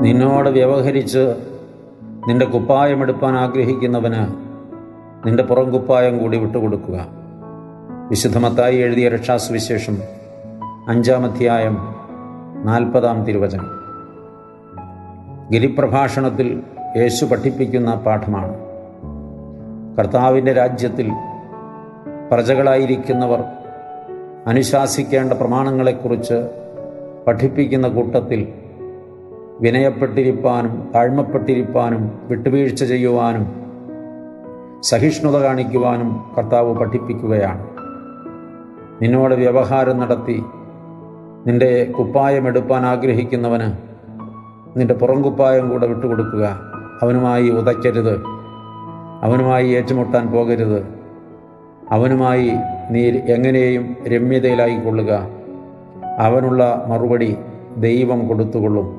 നിന്നോട് വ്യവഹരിച്ച് നിന്റെ കുപ്പായമെടുപ്പാൻ ആഗ്രഹിക്കുന്നവന് നിന്റെ പുറം കുപ്പായം കൂടി വിട്ടുകൊടുക്കുക. വിശുദ്ധമത്തായി എഴുതിയ രക്ഷാസുവിശേഷം അഞ്ചാം അധ്യായം നാൽപ്പതാം തിരുവചനം. ഗിരിപ്രഭാഷണത്തിൽ യേശു പഠിപ്പിക്കുന്ന പാഠമാണ്. കർത്താവിന്റെ രാജ്യത്തിൽ പ്രജകളായിരിക്കുന്നവർ അനുശാസിക്കേണ്ട പ്രമാണങ്ങളെക്കുറിച്ച് പഠിപ്പിക്കുന്ന കൂട്ടത്തിൽ വിനയപ്പെട്ടിരിപ്പാനും താഴ്മപ്പെട്ടിരിപ്പാനും വിട്ടുവീഴ്ച ചെയ്യുവാനും സഹിഷ്ണുത കാണിക്കുവാനും കർത്താവ് പഠിപ്പിക്കുകയാണ്. നിന്നോട് വ്യവഹാരം നടത്തി നിന്റെ കുപ്പായം എടുപ്പാൻ ആഗ്രഹിക്കുന്നവന് നിന്റെ പുറം കുപ്പായം കൂടെ വിട്ടുകൊടുക്കുക. അവനുമായി ഉതയ്ക്കരുത്. അവനുമായി ഏറ്റുമുട്ടാൻ പോകരുത്. അവനുമായി നീ എങ്ങനെയും രമ്യതയിലായിക്കൊള്ളുക. അവനുള്ള മറുപടി ദൈവം കൊടുത്തുകൊള്ളും.